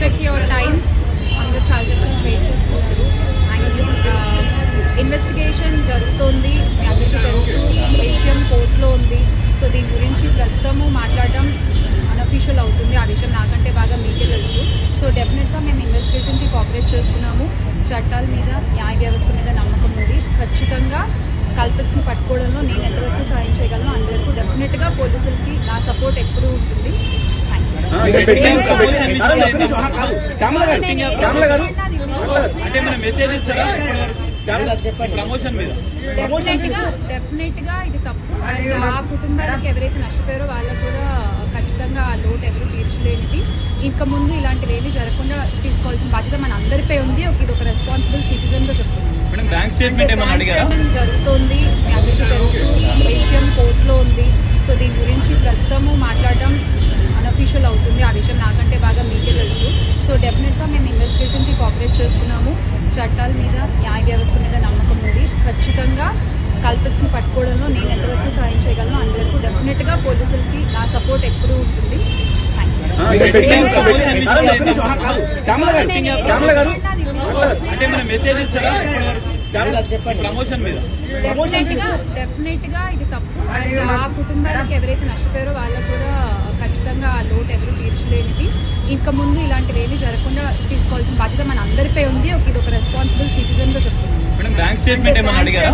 Respect your time అందరూ చాలాసేపు నుంచి వెయిట్ చేస్తున్నారు ఇన్వెస్టిగేషన్ జరుగుతోంది. మీ అందరికీ తెలుసు. విషయం కోర్టులో ఉంది. సో దీని గురించి ప్రస్తుతము మాట్లాడటం అనఫీషియల్ అవుతుంది. ఆ విషయం నాకంటే బాగా మీకే తెలుసు. సో డెఫినెట్గా మేము ఇన్వెస్టిగేషన్కి కోఆపరేట్ చేస్తున్నాము. చట్టాల మీద న్యాయ వ్యవస్థ మీద నమ్మకం ఉంది. ఖచ్చితంగా కల్పిట్స్ని పట్టుకోవడంలో నేను ఎంతవరకు సాయం చేయగలను? అంతవరకు డెఫినెట్గా పోలీసులకి నా సపోర్ట్ ఎప్పుడూ ఉంటుంది. అంటే మన మెసేజ్ ఇస్తారా? చెప్పండి. ప్రమోషన్ మీద. డెఫినెట్గా డెఫినెట్గా ఇది తప్పు. అండ్ ఆ కుటుంబాలకు ఎవరైతే నష్టపోయారో వాళ్ళకు కూడా ఖచ్చితంగా ఆ లోటు ఎవరు తీర్చలేనిది. ఇంకా ముందు ఇలాంటివి ఏమీ జరగకుండా తీసుకోవాల్సిన బాధ్యత మన అందరిపై ఉంది. ఒక ఇది ఒక రెస్పాన్సిబుల్ సిటిజన్గా చెప్తున్నాను. మేడం బ్యాంక్ స్టేట్మెంట్ ఏమైనా అడిగారా? Statement జరుగుతోంది. మీ అందరికీ తెలుసు విషయం కోర్టులో ఉంది సో దీని గురించి ప్రస్తుతము మాట్లాడడం అన్అఫీషియల్ అవుతుంది ఆ విషయం నాకంటే బాగా మీకే తెలుసు సో డెఫినెట్గా మేము చేస్తున్నాము చట్టాల మీద న్యాయ వ్యవస్థ మీద నమ్మకం ఉంది. ఖచ్చితంగా కల్పిట్స్ని పట్టుకోవడంలో నేను ఎంతవరకు సాయం చేయగలను అంతవరకు డెఫినెట్గా పోలీసులకి నా సపోర్ట్ ఎప్పుడూ ఉంటుంది. శ్యామల గారు శ్యామల గారు. అంటే మన మెసేజ్ ఇస్తారా? చెప్పండి. ప్రమోషన్ మీద. డెఫినెట్గా డెఫినెట్గా ఇది తప్పు. అండ్ ఆ కుటుంబాలకు ఎవరైతే నష్టపోయారో వాళ్ళకు కూడా ఖచ్చితంగా ఆ లోటు ఎవరు తీర్చలేనిది. ఇంకా ముందు ఇలాంటివి ఏమీ జరగకుండా తీసుకోవాల్సిన బాధ్యత మన అందరిపై ఉంది ఒక ఇది ఒక రెస్పాన్సిబుల్ సిటిజన్గా చెప్తున్నాను మేడం బ్యాంక్ స్టేట్మెంట్ ఏమైనా అడిగారా?